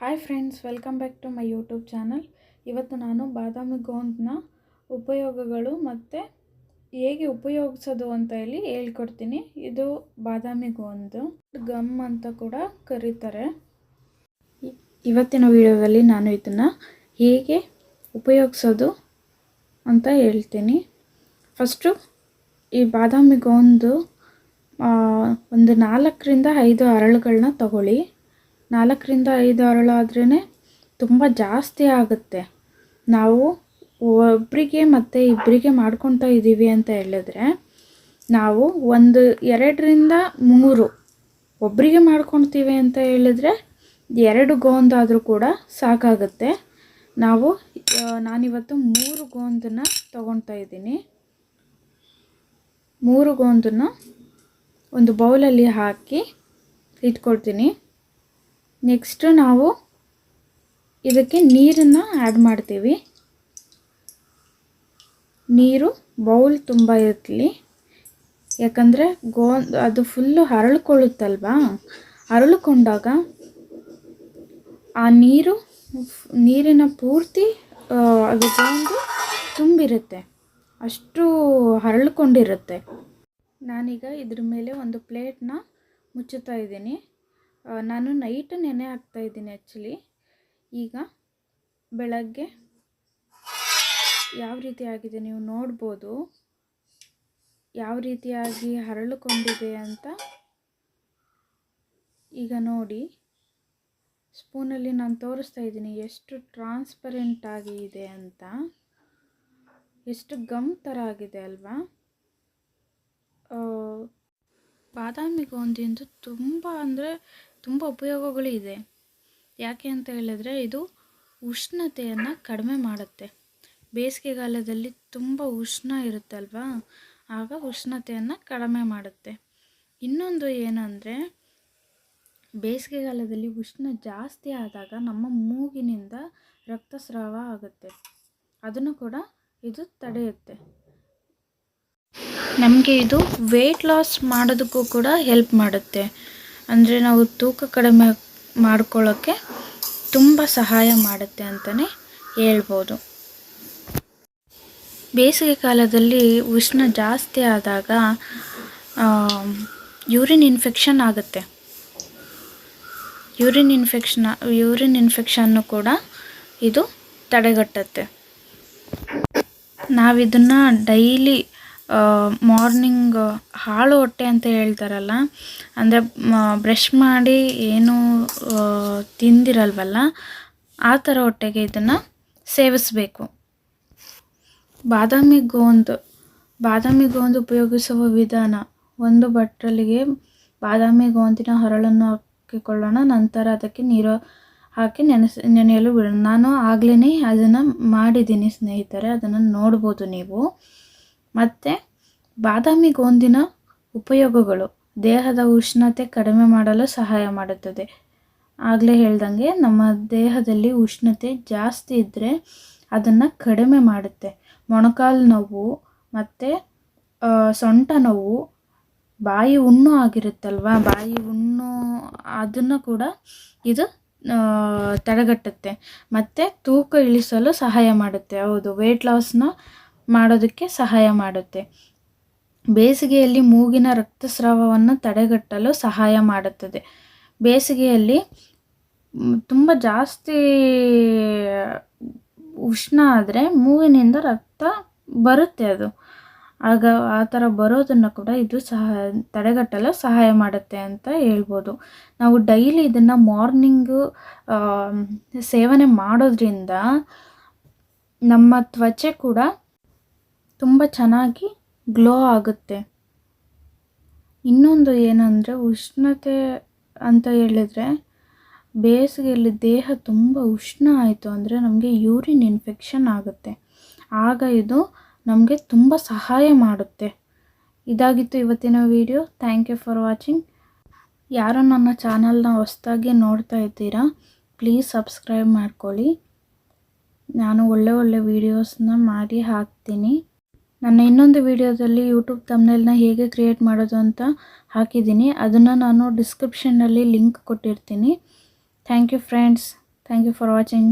Hi friends welcome back to my YouTube channel ಇವತ್ತು ನಾನು ಬಾದಾಮಿ ಗೋಂದನ್ನ ಉಪಯೋಗಗಳು ಮತ್ತು ಹೇಗೆ ಉಪಯೋಗಿಸೋದು ಅಂತ ಹೇಳಿ ಹೇಳ್ಕೊಡ್ತೀನಿ. ಇದು ಬಾದಾಮಿ ಗೋಂದು. ಗಮ್ ಅಂತ ಕೂಡ ಕರೀತಾರೆ. ಇವತ್ತಿನ ವಿಡಿಯೋದಲ್ಲಿ ನಾನು ಇದನ್ನು ಹೇಗೆ ಉಪಯೋಗಿಸೋದು ಅಂತ ಹೇಳ್ತೀನಿ. ಫಸ್ಟು ಈ ಬಾದಾಮಿ ಗೋಂದು ಒಂದು ನಾಲ್ಕರಿಂದ ಐದು ಅರಳುಗಳನ್ನ ತಗೊಳ್ಳಿ. ನಾಲ್ಕರಿಂದ ಐದು ಹರಳಾದ್ರೇ ತುಂಬ ಜಾಸ್ತಿ ಆಗುತ್ತೆ. ನಾವು ಒಬ್ಬರಿಗೆ ಮತ್ತು ಇಬ್ಬರಿಗೆ ಮಾಡ್ಕೊತಾ ಇದ್ದೀವಿ ಅಂತ ಹೇಳಿದ್ರೆ ನಾವು ಒಂದು ಎರಡರಿಂದ ಮೂರು ಒಬ್ಬರಿಗೆ ಮಾಡ್ಕೊತೀವಿ ಅಂತ ಹೇಳಿದ್ರೆ ಎರಡು ಗೋಂದಾದರೂ ಕೂಡ ಸಾಕಾಗುತ್ತೆ. ನಾವು ನಾನಿವತ್ತು ಮೂರು ಗೋಂದನ್ನು ತಗೊಳ್ತಾ ಇದ್ದೀನಿ. ಮೂರು ಗೋಂದನ್ನು ಒಂದು ಬೌಲಲ್ಲಿ ಹಾಕಿ ಇಟ್ಕೊಳ್ತೀನಿ. ನೆಕ್ಸ್ಟು ನಾವು ಇದಕ್ಕೆ ನೀರನ್ನು ಆ್ಯಡ್ ಮಾಡ್ತೀವಿ. ನೀರು ಬೌಲ್ ತುಂಬ ಇರಲಿ. ಯಾಕಂದರೆ ಗೋ, ಅದು ಫುಲ್ಲು ಹರಳ್ಕೊಳ್ಳುತ್ತಲ್ವಾ? ಹರಳ್ಕೊಂಡಾಗ ಆ ನೀರು, ನೀರಿನ ಪೂರ್ತಿ ಅದು ಗೋಂದು ತುಂಬಿರುತ್ತೆ. ಅಷ್ಟು ಹರಳ್ಕೊಂಡಿರುತ್ತೆ. ನಾನೀಗ ಇದ್ರ ಮೇಲೆ ಒಂದು ಪ್ಲೇಟ್ನ ಮುಚ್ಚುತ್ತಾ ಇದ್ದೀನಿ. ನಾನು ನೈಟ್ ನೆನೆ ಹಾಕ್ತಾ ಇದ್ದೀನಿ ಆ್ಯಕ್ಚುಲಿ ಈಗ ಬೆಳಗ್ಗೆ ಯಾವ ರೀತಿ ಆಗಿದೆ ನೀವು ನೋಡ್ಬೋದು? ಯಾವ ರೀತಿಯಾಗಿ ಹರಳುಕೊಂಡಿದೆ ಅಂತ ಈಗ ನೋಡಿ. ಸ್ಪೂನಲ್ಲಿ ನಾನು ತೋರಿಸ್ತಾ ಇದ್ದೀನಿ ಎಷ್ಟು ಟ್ರಾನ್ಸ್ಪರೆಂಟ್ ಆಗಿ ಇದೆ ಅಂತ. ಎಷ್ಟು ಗಮ್ ಥರ ಆಗಿದೆ ಅಲ್ವಾ? ಬಾದಾಮಿಗೊಂದಿಂದು ತುಂಬ ಅಂದರೆ ತುಂಬ ಉಪಯೋಗಗಳು ಇದೆ. ಯಾಕೆ ಅಂತ ಹೇಳಿದ್ರೆ ಇದು ಉಷ್ಣತೆಯನ್ನು ಕಡಿಮೆ ಮಾಡುತ್ತೆ. ಬೇಸಿಗೆಗಾಲದಲ್ಲಿ ತುಂಬ ಉಷ್ಣ ಇರುತ್ತಲ್ವಾ? ಆಗ ಉಷ್ಣತೆಯನ್ನು ಕಡಿಮೆ ಮಾಡುತ್ತೆ. ಇನ್ನೊಂದು ಏನಂದರೆ, ಬೇಸಿಗೆಗಾಲದಲ್ಲಿ ಉಷ್ಣ ಜಾಸ್ತಿ ಆದಾಗ ನಮ್ಮ ಮೂಗಿನಿಂದ ರಕ್ತಸ್ರಾವ ಆಗುತ್ತೆ. ಅದನ್ನು ಕೂಡ ಇದು ತಡೆಯುತ್ತೆ. ನಮಗೆ ಇದು ವೆಯ್ಟ್ ಲಾಸ್ ಮಾಡೋದಕ್ಕೂ ಕೂಡ ಹೆಲ್ಪ್ ಮಾಡುತ್ತೆ. ಅಂದರೆ ನಾವು ತೂಕ ಕಡಿಮೆ ಮಾಡ್ಕೊಳ್ಳೋಕ್ಕೆ ತುಂಬ ಸಹಾಯ ಮಾಡುತ್ತೆ ಅಂತಲೇ ಹೇಳ್ಬೋದು. ಬೇಸಿಗೆ ಕಾಲದಲ್ಲಿ ಉಷ್ಣ ಜಾಸ್ತಿ ಆದಾಗ ಯೂರಿನ್ ಇನ್ಫೆಕ್ಷನ್ ಆಗುತ್ತೆ. ಯೂರಿನ್ ಇನ್ಫೆಕ್ಷನ್, ಯೂರಿನ್ ಇನ್ಫೆಕ್ಷನ್ನು ಕೂಡ ಇದು ತಡೆಗಟ್ಟುತ್ತೆ. ನಾವಿದನ್ನು ಡೈಲಿ ಮಾರ್ನಿಂಗ್ ಹಾಳು ಹೊಟ್ಟೆ ಅಂತ ಹೇಳ್ತಾರಲ್ಲ, ಅಂದರೆ ಬ್ರಷ್ ಮಾಡಿ ಏನು ತಿಂದಿರಲ್ವಲ್ಲ, ಆ ಥರ ಹೊಟ್ಟೆಗೆ ಇದನ್ನು ಸೇವಿಸಬೇಕು. ಬಾದಾಮಿ ಗೋಂದು ಬಾದಾಮಿ ಗೋಂದು ಉಪಯೋಗಿಸುವ ವಿಧಾನ, ಒಂದು ಬಟ್ಟಲಿಗೆ ಬಾದಾಮಿ ಗೋಂದಿನ ಹರಳನ್ನು ಹಾಕಿಕೊಳ್ಳೋಣ, ನಂತರ ಅದಕ್ಕೆ ನೀರು ಹಾಕಿ ನೆನೆಸಿ, ನೆನೆಯಲು ಬಿಡೋಣ. ನಾನು ಆಗಲೇ ಅದನ್ನು ಮಾಡಿದ್ದೀನಿ ಸ್ನೇಹಿತರೆ, ಅದನ್ನು ನೋಡ್ಬೋದು ನೀವು. ಮತ್ತು ಬಾದಾಮಿ ಗೋಂದಿನ ಉಪಯೋಗಗಳು. ದೇಹದ ಉಷ್ಣತೆ ಕಡಿಮೆ ಮಾಡಲು ಸಹಾಯ ಮಾಡುತ್ತದೆ. ಆಗಲೇ ಹೇಳ್ದಂಗೆ ನಮ್ಮ ದೇಹದಲ್ಲಿ ಉಷ್ಣತೆ ಜಾಸ್ತಿ ಇದ್ದರೆ ಅದನ್ನು ಕಡಿಮೆ ಮಾಡುತ್ತೆ. ಮೊಣಕಾಲು ನೋವು ಮತ್ತು ಸೊಂಟ ನೋವು ಬಾಯಿ ಹುಣ್ಣು ಆಗಿರುತ್ತಲ್ವ? ಬಾಯಿ ಹುಣ್ಣು ಅದನ್ನು ಕೂಡ ಇದು ತಡೆಗಟ್ಟುತ್ತೆ. ಮತ್ತು ತೂಕ ಇಳಿಸಲು ಸಹಾಯ ಮಾಡುತ್ತೆ. ಹೌದು ವೆಯ್ಟ್ ಲಾಸ್ನ ಮಾಡೋದಕ್ಕೆ ಸಹಾಯ ಮಾಡುತ್ತೆ. ಬೇಸಿಗೆಯಲ್ಲಿ ಮೂಗಿನ ರಕ್ತಸ್ರಾವವನ್ನು ತಡೆಗಟ್ಟಲು ಸಹಾಯ ಮಾಡುತ್ತದೆ. ಬೇಸಿಗೆಯಲ್ಲಿ ತುಂಬ ಜಾಸ್ತಿ ಉಷ್ಣ ಆದರೆ ಮೂಗಿನಿಂದ ರಕ್ತ ಬರುತ್ತೆ ಅದು. ಆಗ ಆ ಥರ ಬರೋದನ್ನು ಕೂಡ ಇದು ಸಹ ತಡೆಗಟ್ಟಲು ಸಹಾಯ ಮಾಡುತ್ತೆ ಅಂತ ಹೇಳ್ಬೋದು. ನಾವು ಡೈಲಿ ಇದನ್ನು ಮಾರ್ನಿಂಗು ಸೇವನೆ ಮಾಡೋದ್ರಿಂದ ನಮ್ಮ ತ್ವಚೆ ಕೂಡ ತುಂಬ ಚೆನ್ನಾಗಿ ಗ್ಲೋ ಆಗುತ್ತೆ. ಇನ್ನೊಂದು ಏನಂದರೆ ಉಷ್ಣತೆ ಅಂತ ಹೇಳಿದ್ರೆ ಬೇಸಿಗೆಯಲ್ಲಿ ದೇಹ ತುಂಬ ಉಷ್ಣ ಆಯಿತು ಅಂದರೆ ನಮಗೆ ಯೂರಿನ್ ಇನ್ಫೆಕ್ಷನ್ ಆಗುತ್ತೆ. ಆಗ ಇದು ನಮಗೆ ತುಂಬ ಸಹಾಯ ಮಾಡುತ್ತೆ. ಇದಾಗಿತ್ತು ಇವತ್ತಿನ video thank you for watching ಯಾರು ನನ್ನ ಚಾನಲ್ನ ಹೊಸ್ದಾಗಿ ನೋಡ್ತಾ ಇದ್ದೀರಾ ಪ್ಲೀಸ್ ಸಬ್ಸ್ಕ್ರೈಬ್ ಮಾಡ್ಕೊಳ್ಳಿ. ನಾನು ಒಳ್ಳೆ ಒಳ್ಳೆ ವೀಡಿಯೋಸ್ನ ಮಾಡಿ ಹಾಕ್ತೀನಿ. ನನ್ನ ಇನ್ನೊಂದು ವಿಡಿಯೋದಲ್ಲಿ ಯೂಟ್ಯೂಬ್ ತಮ್ನೆಲ್ನ ಹೇಗೆ ಕ್ರಿಯೇಟ್ ಮಾಡೋದು ಅಂತ ಹಾಕಿದ್ದೀನಿ. ಅದನ್ನು ನಾನು ಡಿಸ್ಕ್ರಿಪ್ಷನ್ನಲ್ಲಿ ಲಿಂಕ್ ಕೊಟ್ಟಿರ್ತೀನಿ. Thank you friends thank you for watching